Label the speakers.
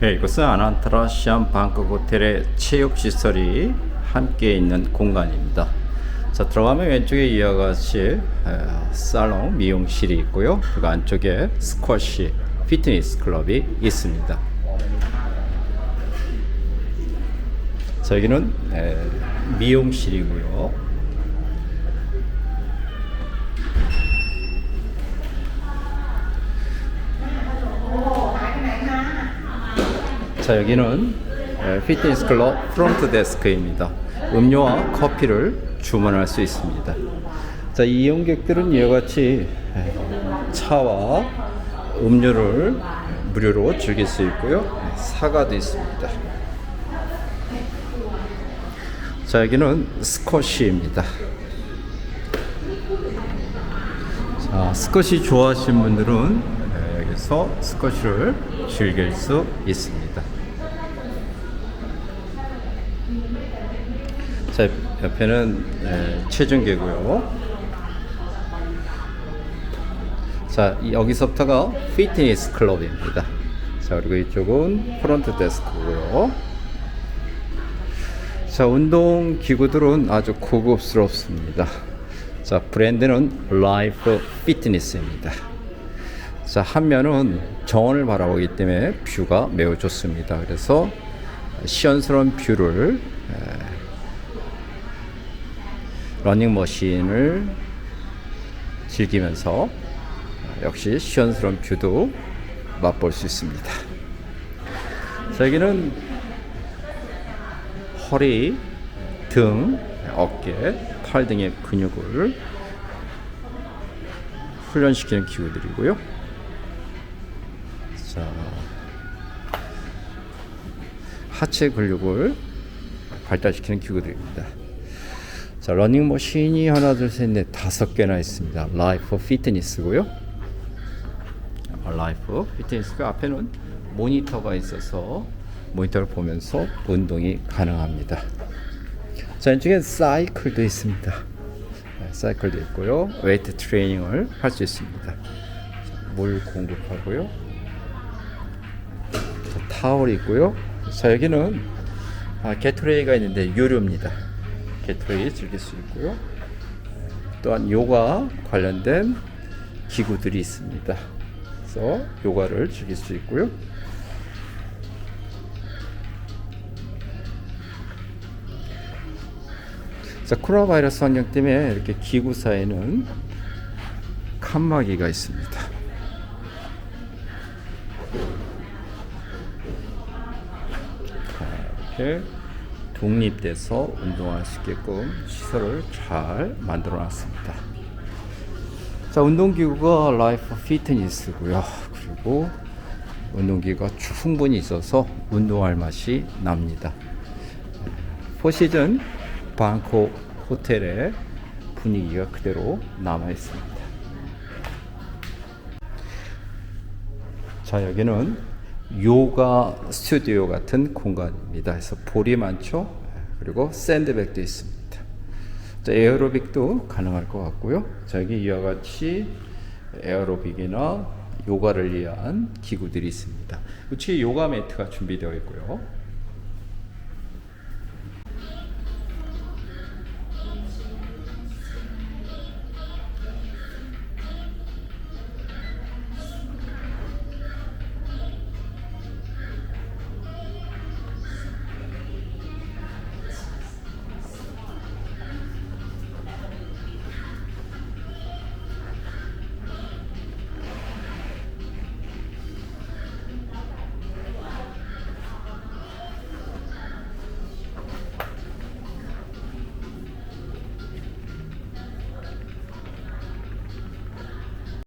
Speaker 1: 네, 이곳은 아난타라 시암 방콕 호텔의 체육 시설이 함께 있는 공간입니다. 자, 들어가면 왼쪽에 이와 같이 에, 살롱 미용실이 있고요. 그리고 안쪽에 스쿼시 피트니스 클럽이 있습니다. 자, 여기는 에, 미용실이고요. 자 여기는 에, 피트니스 클럽 프론트 데스크입니다. 음료와 커피를 주문할 수 있습니다. 자 이용객들은 이와 같이 에, 차와 음료를 무료로 즐길 수 있고요. 사과도 있습니다. 자 여기는 스쿼시입니다. 자 스쿼시 좋아하시는 분들은 에, 여기서 스쿼시를 즐길 수 있습니다. 자 옆에는 에, 체중계고요. 자 이- 여기서부터가 피트니스 클럽입니다. 자 그리고 이쪽은 프론트 데스크고요. 자 운동 기구들은 아주 고급스럽습니다. 자 브랜드는 라이프 피트니스입니다. 자 한면은 정원을 바라보기 때문에 뷰가 매우 좋습니다. 그래서 시원스러운 뷰를 에, 러닝머신을 즐기면서 역시 시원스러운 뷰도 맛볼 수 있습니다. 자, 여기는 허리, 등, 어깨, 팔 등의 근육을 훈련시키는 기구들이고요. 자, 하체 근육을 발달시키는 기구들입니다. 자, 러닝머신이 하나, 둘, 셋, 넷, 다섯 개나 있습니다. 라이프 피트니스고요. 아, 라이프 피트니스 그 앞에는 모니터가 있어서 모니터를 보면서 운동이 가능합니다. 자, 이쪽에 사이클도 있습니다. 네, 사이클도 있고요. 웨이트 트레이닝을 할 수 있습니다. 자, 물 공급하고요. 자, 타월이 있고요. 자, 여기는 아, 게토레이가 있는데 유료입니다. 게토레이 즐길 수 있고요. 또한 요가 관련된 기구들이 있습니다. 그래서 요가를 즐길 수 있고요. 자, 코로나 바이러스 환경 때문에 이렇게 기구 사이에는 칸막이가 있습니다. 이렇게 독립돼서 운동할 수 있게끔 시설을 잘 만들어 놨습니다. 자, 운동기구가 라이프 피트니스고요. 그리고 운동기구가 충분히 있어서 운동할 맛이 납니다. 포시즌 방콕 호텔의 분위기가 그대로 남아 있습니다. 자, 여기는 요가 스튜디오 같은 공간입니다. 그래서 볼이 많죠. 그리고 샌드백도 있습니다. 자, 에어로빅도 가능할 것 같고요. 자, 여기 이와 같이 에어로빅이나 요가를 위한 기구들이 있습니다. 우측에 요가 매트가 준비되어 있고요.